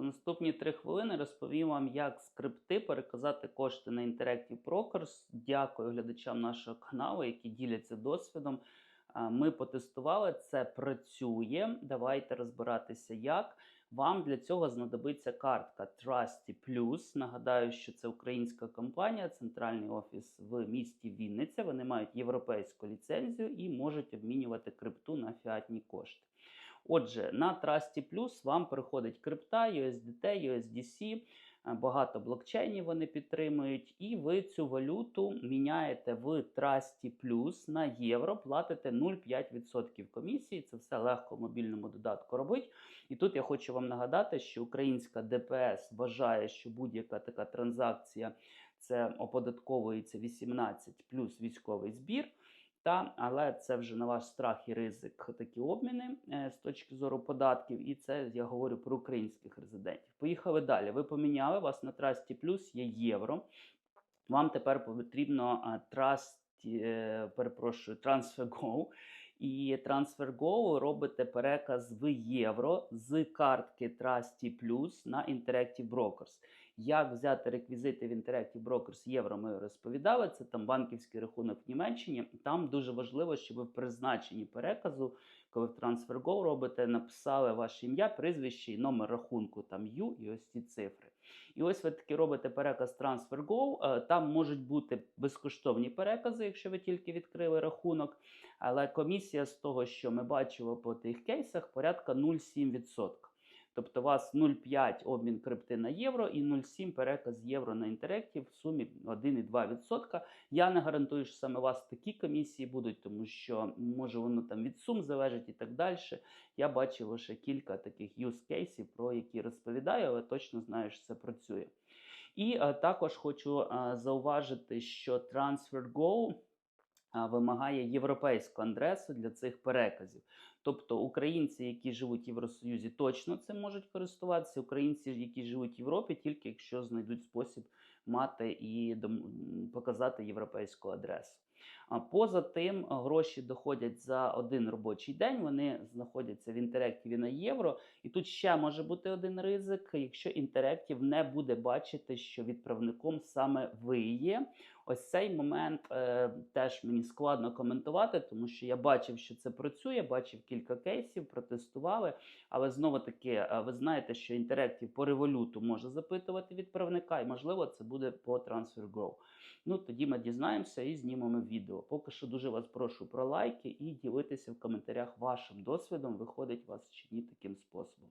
За наступні три хвилини розповім вам, як скрипти переказати кошти на Interactive Brokers. Дякую глядачам нашого каналу, які діляться досвідом. Ми потестували, це працює. Давайте розбиратися, як. Вам для цього знадобиться картка Trusty Plus. Нагадаю, що це українська компанія, центральний офіс в місті Вінниця. Вони мають європейську ліцензію і можуть обмінювати крипту на фіатні кошти. Отже, на Trusty Plus вам приходить крипта, USDT, USDC, е, багато блокчейнів вони підтримують, і ви цю валюту міняєте в Trusty Plus на євро, платите 0,5% комісії. Це все легко в мобільному додатку робить. І тут я хочу вам нагадати, що українська ДПС вважає, що будь-яка така транзакція це оподатковується 18 плюс військовий збір. Та, але це вже на ваш страх і ризик такі обміни е, з точки зору податків, і це я говорю про українських резидентів. Поїхали далі. Ви поміняли вас на Trusty Plus є євро. Вам тепер потрібно Trust, е, перепрошую, TransferGo. І TransferGo робите переказ в євро з картки Trusty Plus на Interactive Brokers. Як взяти реквізити в Interactive Brokers євро, ми розповідали. Це там банківський рахунок в Німеччині. Там дуже важливо, щоб ви в призначенні переказу, коли в TransferGo робите, написали ваше ім'я, прізвище і номер рахунку, там U і ось ці цифри. І ось ви таки робите переказ TransferGo. е, Там можуть бути безкоштовні перекази, якщо ви тільки відкрили рахунок. Але комісія з того, що ми бачили по тих кейсах, порядка 0,7%. Тобто у вас 0,5 обмін крипти на євро і 0,7 переказ євро на інтерактів в сумі 1,2%. Я не гарантую, що саме у вас такі комісії будуть, тому що може воно там від сум залежить і так далі. Я бачив лише кілька таких cases, про які розповідаю, але точно знаю, що це працює. І е, також хочу е, зауважити, що TransferGo а, вимагає європейську адресу для цих переказів. Тобто українці, які живуть в Євросоюзі, точно цим можуть користуватися. Українці, які живуть в Європі, тільки якщо знайдуть спосіб мати і показати європейську адресу. А поза тим, гроші доходять за один робочий день. Вони знаходяться в інтерактиві на євро. І тут ще може бути один ризик, якщо інтерактив не буде бачити, що відправником саме ви є. Ось цей момент е, теж мені складно коментувати, тому що я бачив, що це працює, бачив кілька кейсів, протестували. Але знову таки, е, ви знаєте, що інтерактив по революту може запитувати відправника, і можливо це буде по TransferGo. Ну тоді ми дізнаємося і знімемо відео. Поки що дуже вас прошу про лайки і ділитися в коментарях вашим досвідом, виходить вас чи ні таким способом.